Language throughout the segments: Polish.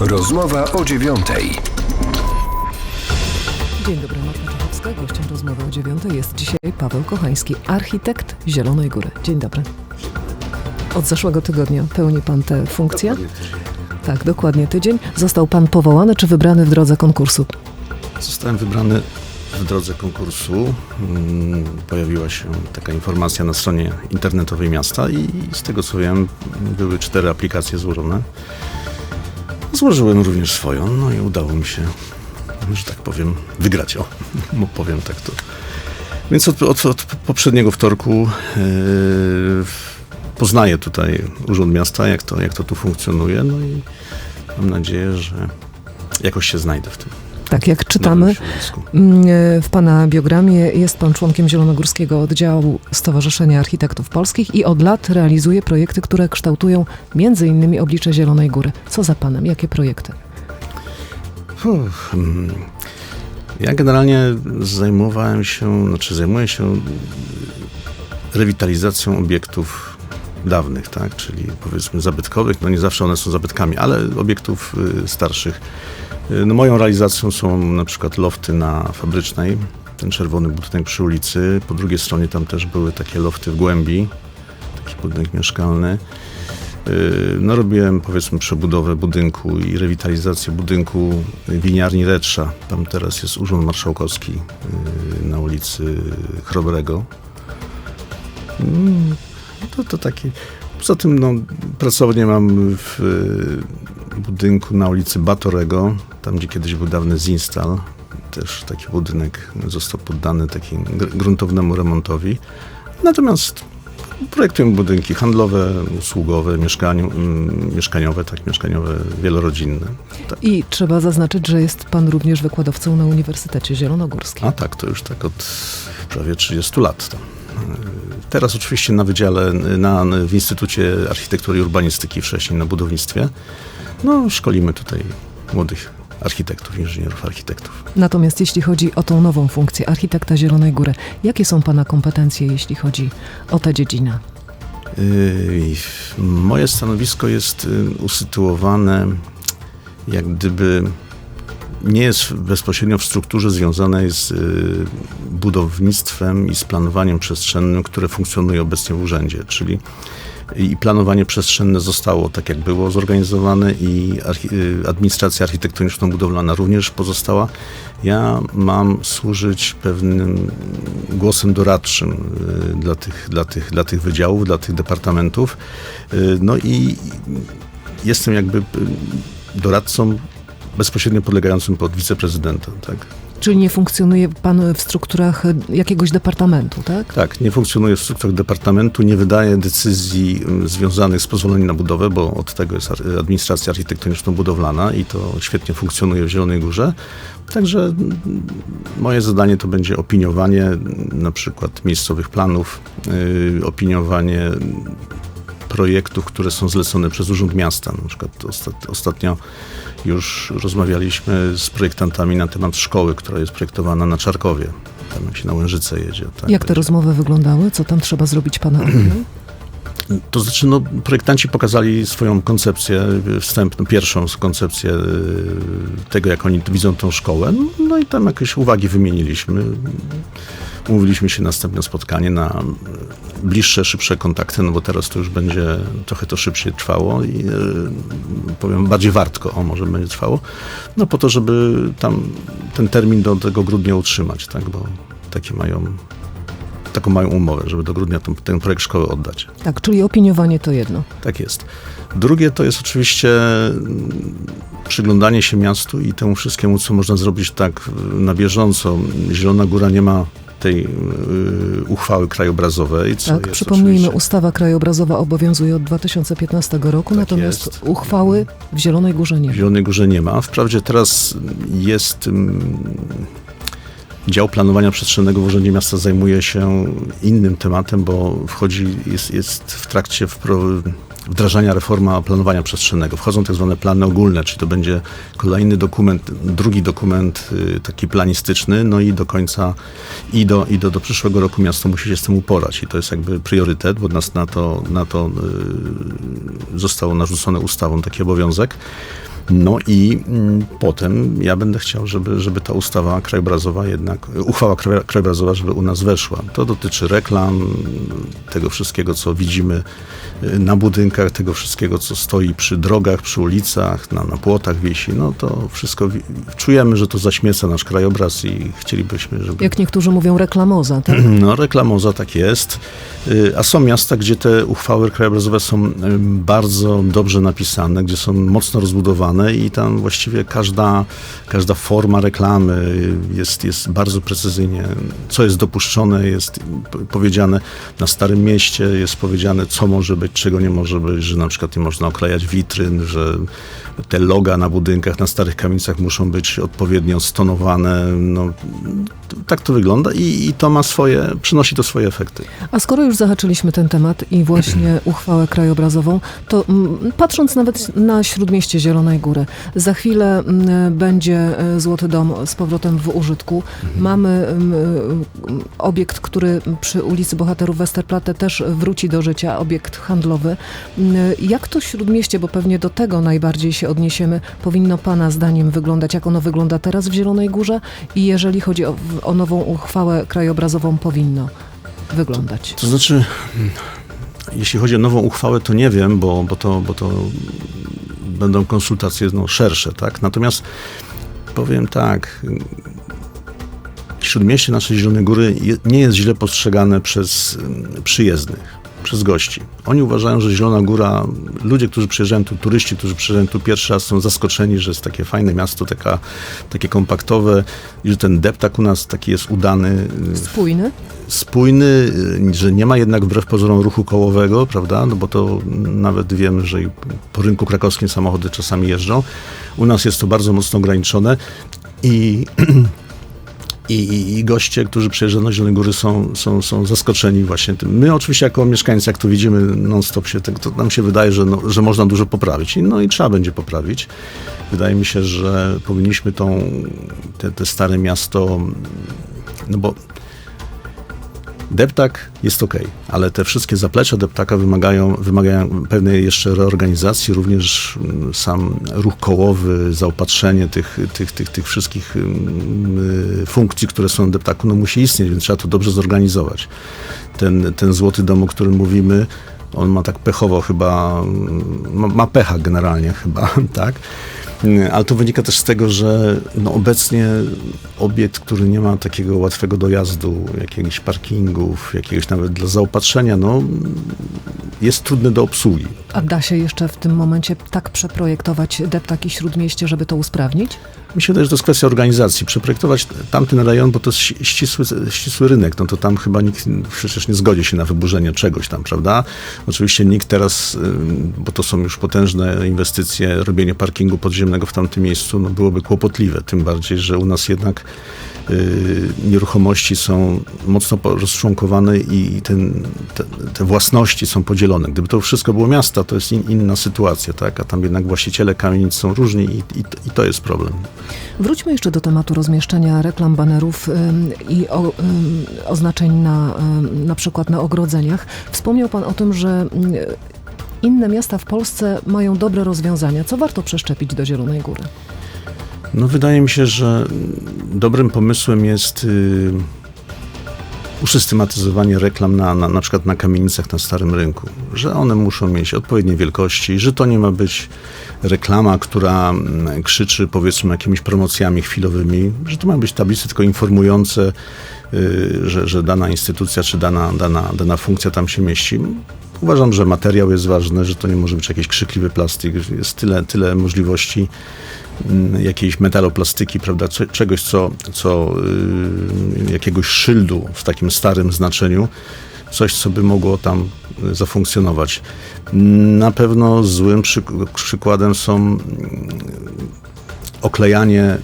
Rozmowa o dziewiątej. Dzień dobry, Marta Czechowska. Gościem rozmowy o dziewiątej jest dzisiaj Paweł Kochański, architekt Zielonej Góry. Dzień dobry. Od zeszłego tygodnia pełni pan tę funkcję? Tak, dokładnie tydzień. Został pan powołany czy wybrany w drodze konkursu? Zostałem wybrany w drodze konkursu. Mm, Pojawiła się taka informacja na stronie internetowej miasta i z tego co wiem, były cztery aplikacje złożone. Złożyłem również swoją, no i udało mi się, że tak powiem, wygrać. O, powiem tak to. Więc od, od, od poprzedniego wtorku yy, poznaję tutaj Urząd Miasta, jak to, jak to tu funkcjonuje, no i mam nadzieję, że jakoś się znajdę w tym. Tak, jak czytamy mm, w pana biogramie, jest pan członkiem Zielonogórskiego Oddziału Stowarzyszenia Architektów Polskich i od lat realizuje projekty, które kształtują między innymi oblicze Zielonej Góry. Co za panem? Jakie projekty? Mm. Ja generalnie zajmowałem się, znaczy zajmuję się rewitalizacją obiektów dawnych, tak, czyli powiedzmy zabytkowych, no nie zawsze one są zabytkami, ale obiektów y, starszych. Y, No moją realizacją są na przykład lofty na Fabrycznej, ten czerwony budynek przy ulicy, po drugiej stronie tam też były takie lofty w głębi, taki budynek mieszkalny. Y, No robiłem powiedzmy przebudowę budynku i rewitalizację budynku winiarni Retrza. Tam teraz jest Urząd Marszałkowski y, na ulicy Chrobrego. Mm, To, to taki. Poza tym no, pracownię mam w budynku na ulicy Batorego, tam gdzie kiedyś był dawny Zinstal. Też taki budynek został poddany takim gr- gruntownemu remontowi. Natomiast Projektujemy budynki handlowe, usługowe, mieszkaniu, mm, mieszkaniowe, tak, mieszkaniowe, wielorodzinne. Tak. I trzeba zaznaczyć, że jest pan również wykładowcą na Uniwersytecie Zielonogórskim. A tak, to już tak od prawie 30 lat. Yy, Teraz oczywiście na wydziale, na, w Instytucie Architektury i Urbanistyki, wcześniej na budownictwie. No, szkolimy tutaj młodych architektów, inżynierów, architektów. Natomiast jeśli chodzi o tą nową funkcję architekta Zielonej Góry, jakie są Pana kompetencje, jeśli chodzi o tę dziedzinę? Yy, Moje stanowisko jest y, usytuowane jak gdyby nie jest bezpośrednio w strukturze związanej z y, budownictwem i z planowaniem przestrzennym, które funkcjonuje obecnie w urzędzie, czyli i planowanie przestrzenne zostało tak jak było zorganizowane i y, administracja architektoniczno-budowlana również pozostała. Ja mam służyć pewnym głosem doradczym y, dla tych, dla tych, dla tych wydziałów, dla tych departamentów. Y, No i jestem jakby doradcą bezpośrednio podlegającym pod wiceprezydenta, tak? Czyli nie funkcjonuje Pan w strukturach e, jakiegoś departamentu, tak? Tak, nie funkcjonuje w strukturach departamentu, nie wydaje decyzji mm, związanych z pozwoleniem na budowę, bo od tego jest administracja architektoniczno-budowlana i to świetnie funkcjonuje w Zielonej Górze. Także mm, moje zadanie to będzie opiniowanie mm, na przykład miejscowych planów, yy, opiniowanie projektów, które są zlecone przez Urząd Miasta. Na przykład ostat, ostatnio już rozmawialiśmy z projektantami na temat szkoły, która jest projektowana na Czarkowie. Tam jak się na Łężyce jedzie. Tak, Jak te będzie. rozmowy wyglądały? Co tam trzeba zrobić Pana opinią? To znaczy, no, projektanci pokazali swoją koncepcję, wstępną, pierwszą koncepcję y, tego, jak oni widzą tą szkołę. No i tam jakieś uwagi wymieniliśmy. Umówiliśmy się na następne spotkanie na bliższe, szybsze kontakty, no bo teraz to już będzie trochę to szybciej trwało i y, powiem bardziej wartko, o może będzie trwało, no po to, żeby tam ten termin do tego grudnia utrzymać, tak, bo takie mają, taką mają umowę, żeby do grudnia ten, ten projekt szkoły oddać. Tak, czyli opiniowanie to jedno. Tak jest. Drugie to jest oczywiście mm, przyglądanie się miastu i temu wszystkiemu, co można zrobić tak y, na bieżąco. Zielona Góra nie ma tej y, uchwały krajobrazowej. Tak, przypomnijmy, oczywiście- ustawa krajobrazowa obowiązuje od 2015 roku, Tak natomiast jest. uchwały w Zielonej Górze nie W ma. Zielonej Górze nie ma. Wprawdzie teraz jest mm, dział planowania przestrzennego w Urzędzie Miasta zajmuje się innym tematem, bo wchodzi, jest, jest w trakcie wpro- wdrażania reforma planowania przestrzennego. Wchodzą tak zwane plany ogólne, czyli to będzie kolejny dokument, drugi dokument y, taki planistyczny, no i do końca i do, i do, do przyszłego roku miasto musi się z tym uporać i to jest jakby priorytet, bo nas na to, na to y, zostało narzucone ustawą taki obowiązek. No i mm, potem ja będę chciał, żeby, żeby ta ustawa krajobrazowa jednak, uchwała krajo- krajobrazowa, żeby u nas weszła. To dotyczy reklam, tego wszystkiego, co widzimy y, na budynkach, tego wszystkiego, co stoi przy drogach, przy ulicach, na, na płotach wisi. No to wszystko czujemy, że to zaśmieca nasz krajobraz i chcielibyśmy, żeby... Jak niektórzy mówią, reklamoza, tak? No, reklamoza tak jest. Y, A są miasta, gdzie te uchwały krajobrazowe są bardzo dobrze napisane, gdzie są mocno rozbudowane i tam właściwie każda, każda forma reklamy jest, jest bardzo precyzyjnie, co jest dopuszczone, jest powiedziane na Starym Mieście, jest powiedziane, co może być, czego nie może być, że na przykład nie można oklejać witryn, że te loga na budynkach, na starych kamienicach muszą być odpowiednio stonowane. No, tak to wygląda i, i to ma swoje, przynosi to swoje efekty. A skoro już zahaczyliśmy ten temat i właśnie uchwałę krajobrazową, to mm, patrząc nawet na Śródmieście Zielonej Góry, za chwilę mm, będzie e, Złoty Dom z powrotem w użytku. Mamy mm, mm, obiekt, który przy ulicy Bohaterów Westerplatte też wróci do życia, obiekt handlowy. Mm, Jak to Śródmieście, bo pewnie do tego najbardziej się odniesiemy, powinno Pana zdaniem wyglądać, jak ono wygląda teraz w Zielonej Górze i jeżeli chodzi o, o nową uchwałę krajobrazową, powinno wyglądać? To znaczy, mm, jeśli chodzi o nową uchwałę, to nie wiem, bo, bo, to, bo to będą konsultacje no, szersze, tak? Natomiast powiem tak, Śródmieście naszej Zielonej Góry nie jest źle postrzegane przez mm, przyjezdnych, przez gości. Oni uważają, że Zielona Góra, ludzie, którzy przyjeżdżają tu, turyści, którzy przyjeżdżają tu pierwszy raz, są zaskoczeni, że jest takie fajne miasto, taka, takie kompaktowe i że ten deptak u nas taki jest udany, Spójny? spójny, że nie ma jednak wbrew pozorom ruchu kołowego, prawda? No bo to nawet wiemy, że po rynku krakowskim samochody czasami jeżdżą. U nas jest to bardzo mocno ograniczone i i, i, i goście, którzy przyjeżdżają do Zielonej Góry są, są, są zaskoczeni właśnie tym. My oczywiście jako mieszkańcy, jak to widzimy non-stop się, tak, to nam się wydaje, że, no, że można dużo poprawić. No i trzeba będzie poprawić. Wydaje mi się, że powinniśmy tą, te, te stare miasto, no bo Deptak jest ok, ale te wszystkie zaplecza deptaka wymagają, wymagają pewnej jeszcze reorganizacji, również mm, sam ruch kołowy, zaopatrzenie tych, tych, tych, tych wszystkich mm, y, funkcji, które są na deptaku, no musi istnieć, więc trzeba to dobrze zorganizować. Ten, ten złoty dom, o którym mówimy, on ma tak pechowo chyba, mm, ma, ma pecha generalnie chyba, tak? Ale to wynika też z tego, że no obecnie obiekt, który nie ma takiego łatwego dojazdu, jakichś parkingów, jakiegoś nawet dla zaopatrzenia, no jest trudny do obsługi. A da się jeszcze w tym momencie tak przeprojektować deptak i śródmieście, żeby to usprawnić? Mi się wydaje, że to jest kwestia organizacji. Przeprojektować tamten rejon, bo to jest ści- ścisły, ścisły rynek, no to tam chyba nikt przecież nie zgodzi się na wyburzenie czegoś tam, prawda? Oczywiście nikt teraz, bo to są już potężne inwestycje, robienie parkingu podziemnego w tamtym miejscu, no byłoby kłopotliwe. Tym bardziej, że u nas jednak nieruchomości są mocno rozczłonkowane i ten, te, te własności są podzielone. Gdyby to wszystko było miasta, to jest in, inna sytuacja, tak? A tam jednak właściciele kamienic są różni i, i, i to jest problem. Wróćmy jeszcze do tematu rozmieszczania reklam, banerów i o, oznaczeń na, na przykład na ogrodzeniach. Wspomniał Pan o tym, że ym, inne miasta w Polsce mają dobre rozwiązania. Co warto przeszczepić do Zielonej Góry? No wydaje mi się, że dobrym pomysłem jest y, usystematyzowanie reklam na, na, na przykład na kamienicach na Starym Rynku, że one muszą mieć odpowiednie wielkości, że to nie ma być reklama, która mm, krzyczy powiedzmy jakimiś promocjami chwilowymi, że to mają być tablice tylko informujące, y, że, że dana instytucja czy dana, dana, dana funkcja tam się mieści. Uważam, że materiał jest ważny, że to nie może być jakiś krzykliwy plastik, jest tyle, tyle możliwości mm, jakiejś metaloplastyki, prawda, czegoś, co, co y, jakiegoś szyldu w takim starym znaczeniu, coś, co by mogło tam y, zafunkcjonować. Na pewno złym przyk- przykładem są mm, oklejanie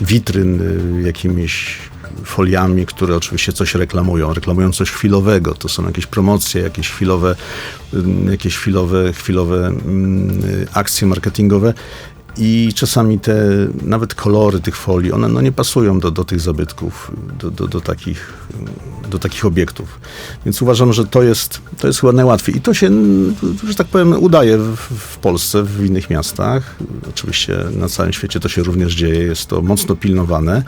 witryn jakimiś foliami, które oczywiście coś reklamują. Reklamują coś chwilowego. To są jakieś promocje, jakieś chwilowe, ym, jakieś chwilowe, chwilowe mm, akcje marketingowe. I czasami te, nawet kolory tych folii, one no nie pasują do, do tych zabytków, do, do, do, takich, do takich obiektów. Więc uważam, że to jest, to jest chyba najłatwiej. I to się, że tak powiem, udaje w, w Polsce, w innych miastach. Oczywiście na całym świecie to się również dzieje, jest to mocno pilnowane.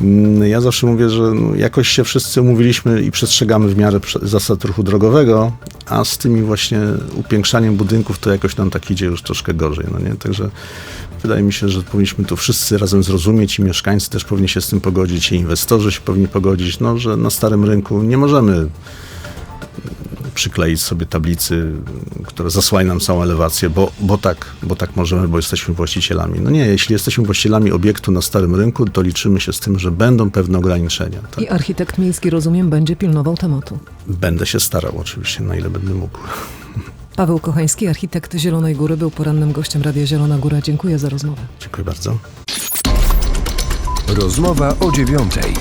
Mm, Ja zawsze mówię, że no, jakoś się wszyscy umówiliśmy i przestrzegamy w miarę zasad ruchu drogowego, a z tymi właśnie upiększaniem budynków to jakoś nam tak idzie już troszkę gorzej, no nie? Także wydaje mi się, że powinniśmy to wszyscy razem zrozumieć i mieszkańcy też powinni się z tym pogodzić i inwestorzy się powinni pogodzić, no, że na starym rynku nie możemy przykleić sobie tablicy, która zasłania nam całą elewację, bo, bo, tak, bo tak możemy, bo jesteśmy właścicielami. No nie, jeśli jesteśmy właścicielami obiektu na starym rynku, to liczymy się z tym, że będą pewne ograniczenia. Tak? I architekt miejski, rozumiem, będzie pilnował tematu. Będę się starał oczywiście, na ile będę mógł. Paweł Kochański, architekt Zielonej Góry, był porannym gościem Radia Zielona Góra. Dziękuję za rozmowę. Dziękuję bardzo. Rozmowa o dziewiątej.